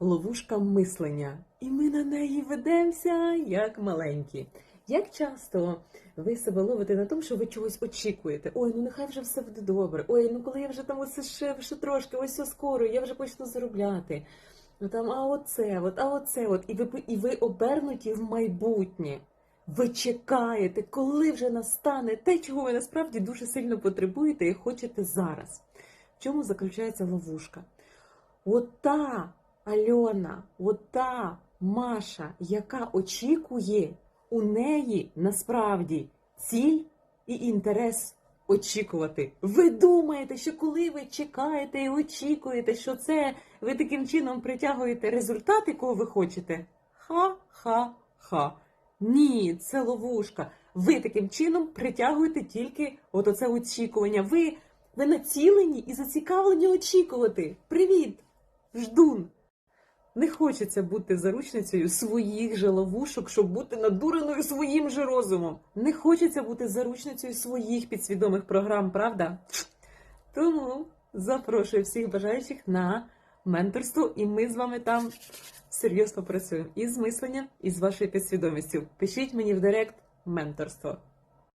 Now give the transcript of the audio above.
ловушка мислення, і ми на неї ведемося як маленькі. Як часто ви себе ловите на тому, що ви чогось очікуєте? Ой, ну нехай вже все буде добре. Ой, ну коли я вже там ось ще, ще трошки, ось все скоро, я вже почну заробляти. Ну там, а оце, от, а оце, от, і ви і ви обернуті в майбутнє. Ви чекаєте, коли вже настане те, чого ви насправді дуже сильно потребуєте і хочете зараз. В чому заключається ловушка? Ота Альона, ота Маша, яка очікує, у неї насправді ціль і інтерес очікувати. Ви думаєте, що коли ви чекаєте і очікуєте, що це ви таким чином притягуєте результат, якого ви хочете? Ха-ха-ха. Ні, це ловушка. Ви таким чином притягуєте тільки от оце очікування. Ви, ви націлені і зацікавлені очікувати. Привіт! Ждун! Не хочеться бути заручницею своїх же ловушок, щоб бути надуреною своїм же розумом. Не хочеться бути заручницею своїх підсвідомих програм, правда? Тому запрошую всіх бажаючих на менторство, і ми з вами там серйозно працюємо і з мисленням, і з вашою підсвідомістю. Пишіть мені в директ менторство.